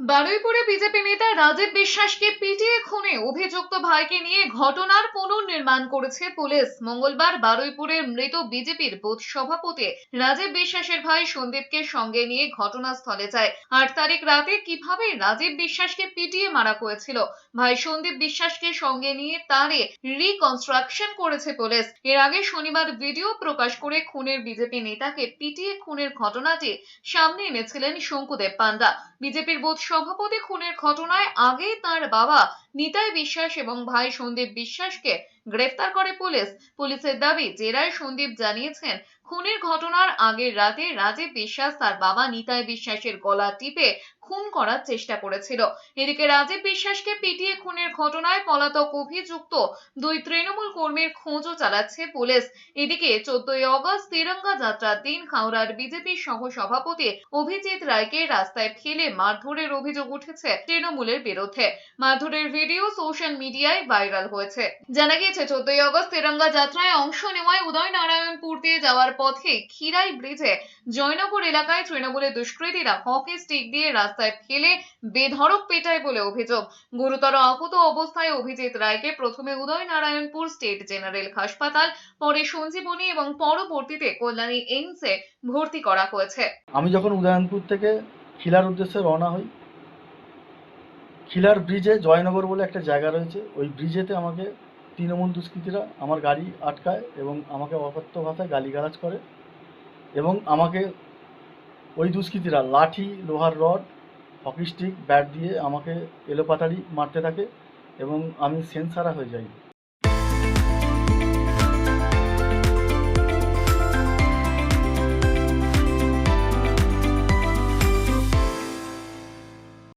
বারুইপুরে BJP নেতা রাজীব বিশ্বাসকে পিটিয়ে খুনে অভিযুক্ত ভাইকে নিয়ে ঘটনার পুনর্নির্মাণ করেছে পুলিশ। মঙ্গলবার বারুইপুরের মৃত বিজেপির বুথ সভাপতি রাজীব বিশ্বাসের ভাই সন্দীপকে সঙ্গে নিয়ে ঘটনাস্থলে যায়। আট তারিখ রাতে কীভাবে রাজীব বিশ্বাসকে পিটিয়ে মারা হয়েছিল? ভাই সন্দীপ বিশ্বাসকে সঙ্গে নিয়ে তারে রিকনস্ট্রাকশন করেছে পুলিশ। এর আগে শনিবার ভিডিও প্রকাশ করে খুনের বিজেপি নেতাকে পিটিয়ে খুনের ঘটনাটি সামনে এনেছিলেন শঙ্কুদেব পান্ডা। বিজেপির বুথ সভাপতি খুনের ঘটনায় আগেই তার বাবা নিতাই বিশ্বাস এবং ভাই সন্দীপ বিশ্বাসকে গ্রেফতার করে পুলিশ। পুলিশের দাবি, জেরায় সন্দীপ জানিয়েছেন, খুনের ঘটনার আগের রাতে রাজীব বিশ্বাস তার বাবা নিতাই বিশ্বাসের গলা টিপে খুন করার চেষ্টা করেছিল। এদিকে রাজীব বিশ্বাসকে পিটিয়ে খুনের ঘটনায় পলাতক অভিযুক্ত দুই তৃণমূল কর্মীর খোঁজও চালাচ্ছে পুলিশ। এদিকে চোদ্দই অগস্ট তিরঙ্গা যাত্রার দিন হাওড়ার বিজেপি সহ সভাপতি অভিজিৎ রায়কে রাস্তায় ফেলে মারধরের অভিযোগ উঠেছে তৃণমূলের বিরুদ্ধে। মারধরের ভিডিও সোশ্যাল মিডিয়ায় ভাইরাল হয়েছে। জানা গিয়েছে, চোদ্দই অগস্ট তিরঙ্গা যাত্রায় অংশ নেওয়ায় উদয় নারায়ণপুর দিয়ে যাওয়ার পথে খিরাই ব্রিজে জয়নগর এলাকায় তৃণমূলের দুষ্কৃতীরা হকি স্টিক দিয়ে রাস্তায় ফেলে বেধড়ক পেটায় বলে অভিযোগ। গুরুতর আহত অবস্থায় অভিজিৎ রায়কে প্রথমে উদয় নারায়ণপুর স্টেট জেনারেল হাসপাতাল, পরে সঞ্জীবনী এবং পরবর্তীতে কল্যাণী এইমসে ভর্তি করা হয়েছে। আমি যখন উদয়নপুর থেকে খিলার উদ্দেশ্যে রওনা হই, খিলার ব্রিজে জয়নগর বলে একটা জায়গা রয়েছে, ওই ব্রিজেতে আমাকে তৃণমূল দুষ্কৃতীরা আমার গাড়ি আটকায় এবং আমাকে অকথ্য ভাষায় গালিগালাজ করে এবং আমাকে ওই দুষ্কৃতীরা লাঠি, লোহার রড হকি স্টিক ব্যাট দিয়ে আমাকে এলোপাতাড়ি মারতে থাকে এবং আমি সেন্সারা হয়ে যাই।